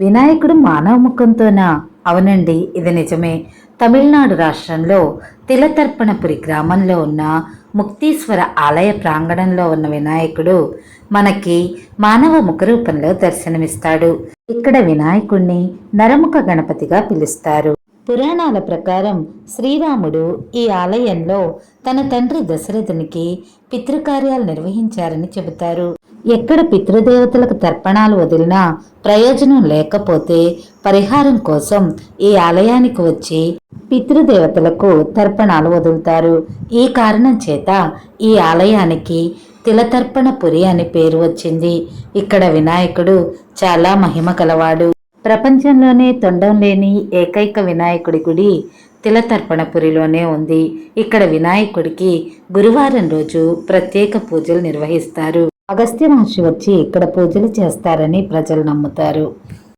వినాయకుడు మానవ ముఖంతోనా? అవునండి ఇది నిజమే. తమిళనాడు రాష్ట్రంలో తిలతర్పణపురి గ్రామంలో ఉన్న ముక్తీశ్వర ఆలయ ప్రాంగణంలో ఉన్న వినాయకుడు మనకి మానవ ముఖ రూపంలో దర్శనమిస్తాడు. ఇక్కడ వినాయకుణ్ణి నరముఖ గణపతిగా పిలుస్తారు. పురాణాల ప్రకారం శ్రీరాముడు ఈ ఆలయంలో తన తండ్రి దశరథునికి పితృకార్యాలు నిర్వహించారని చెబుతారు. ఎక్కడ పితృదేవతలకు తర్పణాలు వదిలినా ప్రయోజనం లేకపోతే పరిహారం కోసం ఈ ఆలయానికి వచ్చి పితృదేవతలకు తర్పణాలు వదులుతారు. ఈ కారణం చేత ఈ ఆలయానికి తిలతర్పణపురి అని పేరు వచ్చింది. ఇక్కడ వినాయకుడు చాలా మహిమ కలవాడు. ప్రపంచంలోనే తొండం లేని ఏకైక వినాయకుడి గుడి తిలతర్పణపురిలోనే ఉంది. ఇక్కడ వినాయకుడికి గురువారం రోజు ప్రత్యేక పూజలు నిర్వహిస్తారు. అగస్త్య మహర్షి వచ్చి ఇక్కడ పూజలు చేస్తారని ప్రజలు నమ్ముతారు.